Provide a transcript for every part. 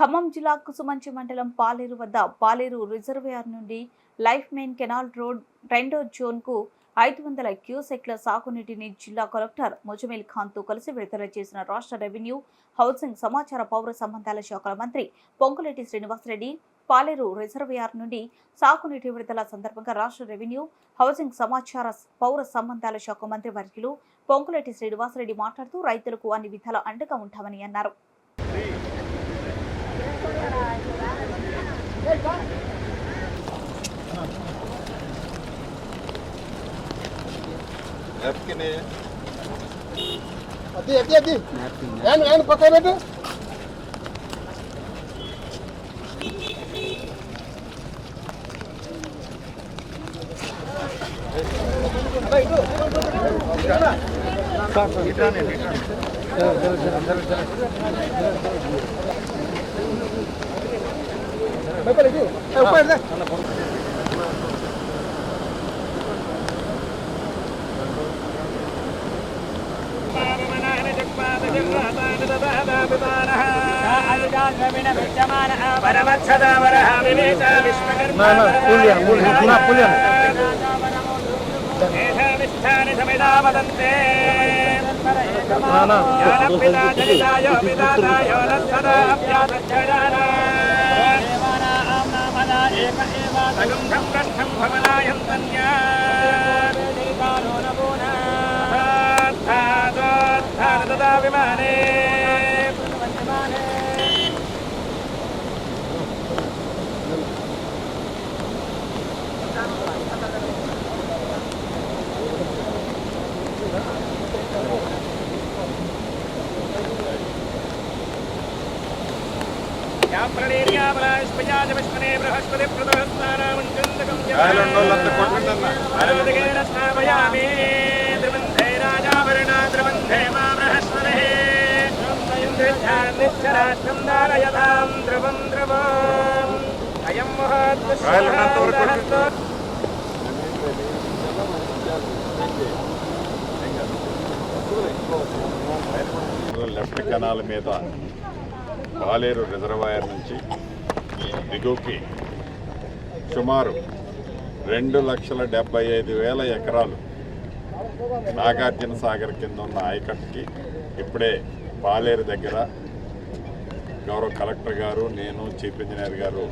ఖమ్మం జిల్లా కుసుమంచి మండలం పాలేరు వద్ద పాలేరు రిజర్వేయర్ నుండి లైఫ్ మెయిన్ కెనాల్ రోడ్ రెండో జోన్కు ఐదు వందల క్యూసెక్ల సాగునీటిని జిల్లా కలెక్టర్ ముజమిల్ ఖాన్తో కలిసి విడుదల చేసిన రాష్ట్ర రెవెన్యూ హౌసింగ్ సమాచార పౌర సంబంధాల శాఖల మంత్రి పొంగులేటి శ్రీనివాసరెడ్డి పాలేరు రిజర్వేయర్ నుండి సాగునీటి విడుదల సందర్భంగా రాష్ట్ర రెవెన్యూ హౌసింగ్ సమాచార పౌర సంబంధాల శాఖ మంత్రి వర్యులు పొంగులేటి శ్రీనివాసరెడ్డి మాట్లాడుతూ రైతులకు అన్ని విధాల అండగా ఉంటామని అన్నారు. అది అది అది ఆయన ఆయన పక్కన పెట్టు ఇటు ఇటు ఇటు లెఫ్ట్కిని అద్ది అద్ది అద్ది వ్యాన్ వ్యాన్ పక్క పెట్టు విమానే కొట్టండి అన్న. గాయలున్నంత వరకు కొట్టండి. లెఫ్ట్ కెనాల్ మీద పాలేరు రిజర్వాయర్ నుంచి దిగువకి సుమారు రెండు లక్షల డెబ్బై ఐదు వేల ఎకరాలు నాగార్జున సాగర్ కింద ఉన్న ఆయకట్టుకి ఇప్పుడే పాలేరు దగ్గర గౌరవ కలెక్టర్ గారు నేను చీఫ్ ఇంజనీర్ గారు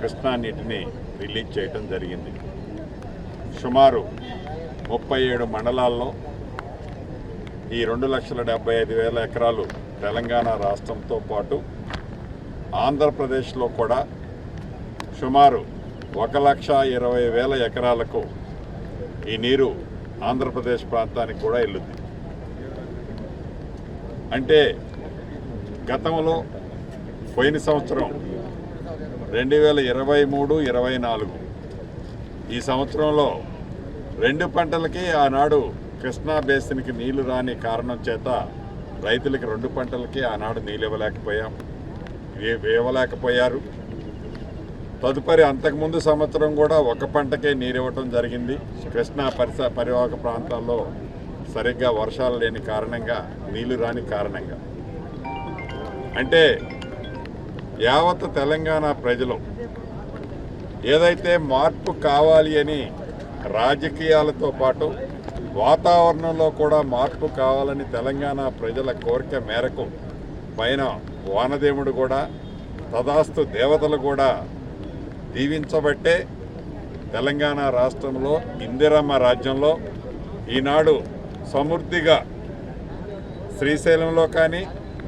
కృష్ణా నీటిని రిలీజ్ చేయడం జరిగింది. సుమారు ముప్పై ఏడు మండలాల్లో ఈ రెండు లక్షల డెబ్బై ఐదు వేల ఎకరాలు తెలంగాణ రాష్ట్రంతో పాటు ఆంధ్రప్రదేశ్లో కూడా సుమారు ఒక లక్ష ఇరవై వేల ఎకరాలకు ఈ నీరు ఆంధ్రప్రదేశ్ ప్రాంతానికి కూడా వెళ్ళుద్ది అంటే గతంలో పోయిన సంవత్సరం రెండు వేల ఇరవై మూడు ఇరవై నాలుగు. ఈ సంవత్సరంలో రెండు పంటలకి ఆనాడు కృష్ణా బేసిన్కి నీళ్ళు రాని కారణం చేత రైతులకి రెండు పంటలకి ఆనాడు నీళ్ళు ఇవ్వలేకపోయాం ఇవ్వలేకపోయారు తదుపరి అంతకుముందు సంవత్సరం కూడా ఒక పంటకే నీరు ఇవ్వటం జరిగింది. కృష్ణా పరిస పరివాహక ప్రాంతాల్లో సరిగ్గా వర్షాలు లేని కారణంగా నీళ్ళు రాని కారణంగా. అంటే యావత్ తెలంగాణ ప్రజలు ఏదైతే మార్పు కావాలి అని రాజకీయాలతో పాటు వాతావరణంలో కూడా మార్పు కావాలని తెలంగాణ ప్రజల కోరిక మేరకు పైన వానదేవుడు కూడా తదాస్తు దేవతలు కూడా దీవించబట్టే తెలంగాణ రాష్ట్రంలో ఇందిరమ్మ రాజ్యంలో ఈనాడు సమృద్ధిగా శ్రీశైలంలో కానీ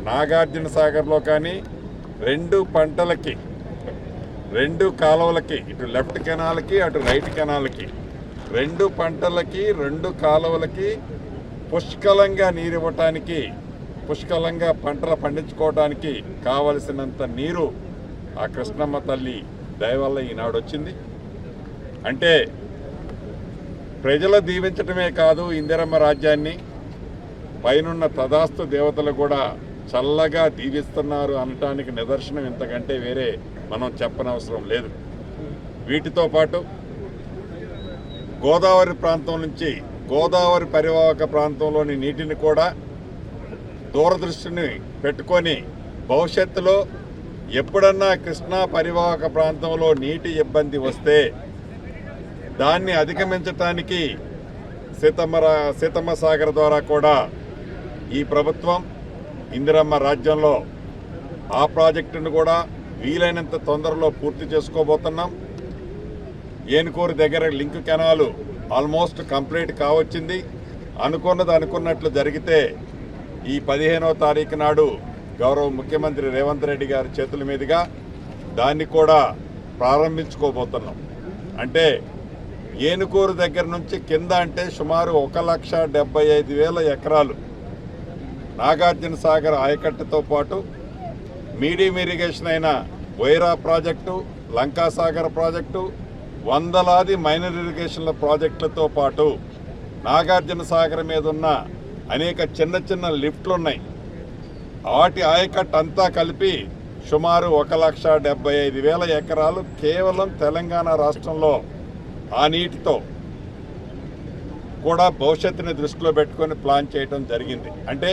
నాగార్జున సాగర్లో కానీ రెండు పంటలకి రెండు కాలువలకి ఇటు లెఫ్ట్ కెనాల్కి అటు రైట్ కెనాల్కి రెండు పంటలకి రెండు కాలువలకి పుష్కలంగా నీరు ఇవ్వటానికి పుష్కలంగా పంటలు పండించుకోవడానికి కావలసినంత నీరు ఆ కృష్ణమ్మ తల్లి దయవల్ల ఈనాడు వచ్చింది అంటే ప్రజలు దీవించటమే కాదు ఇందిరమ్మ రాజ్యాన్ని పైనున్న తదాస్తు దేవతలు కూడా చల్లగా దీవిస్తున్నారు అనటానికి నిదర్శనం ఇంతకంటే వేరే మనం చెప్పనవసరం లేదు. వీటితో పాటు గోదావరి ప్రాంతం నుంచి గోదావరి పరివాహక ప్రాంతంలోని నీటిని కూడా దూరదృష్టిని పెట్టుకొని భవిష్యత్తులో ఎప్పుడన్నా కృష్ణా పరివాహక ప్రాంతంలో నీటి ఇబ్బంది వస్తే దాన్ని అధిగమించటానికి సీతమ్మ సీతమ్మ సాగర్ ద్వారా కూడా ఈ ప్రభుత్వం ఇందిరమ్మ రాజ్యంలో ఆ ప్రాజెక్టును కూడా వీలైనంత తొందరలో పూర్తి చేసుకోబోతున్నాం. ఏనుకూరు దగ్గర లింక్ కెనాలు ఆల్మోస్ట్ కంప్లీట్ కావచ్చింది. అనుకున్నది అనుకున్నట్లు జరిగితే ఈ పదిహేనవ తారీఖు నాడు గౌరవ ముఖ్యమంత్రి రేవంత్ రెడ్డి గారి చేతుల మీదుగా దాన్ని కూడా ప్రారంభించుకోబోతున్నాం. అంటే ఏనుకూరు దగ్గర నుంచి కింద అంటే సుమారు ఒక లక్ష డెబ్బై ఐదు వేల ఎకరాలు నాగార్జున సాగర్ ఆయకట్టుతో పాటు మీడియం ఇరిగేషన్ అయిన వైరా ప్రాజెక్టు లంకాసాగర్ ప్రాజెక్టు వందలాది మైనర్ ఇరిగేషన్ల ప్రాజెక్టులతో పాటు నాగార్జున సాగర్ మీద ఉన్న అనేక చిన్న చిన్న లిఫ్ట్లు ఉన్నాయి వాటి ఆయకట్ అంతా కలిపి సుమారు ఒక లక్ష డెబ్బై ఐదు వేల ఎకరాలు కేవలం తెలంగాణ రాష్ట్రంలో ఆ నీటితో కూడా భవిష్యత్తుని దృష్టిలో పెట్టుకొని ప్లాన్ చేయడం జరిగింది. అంటే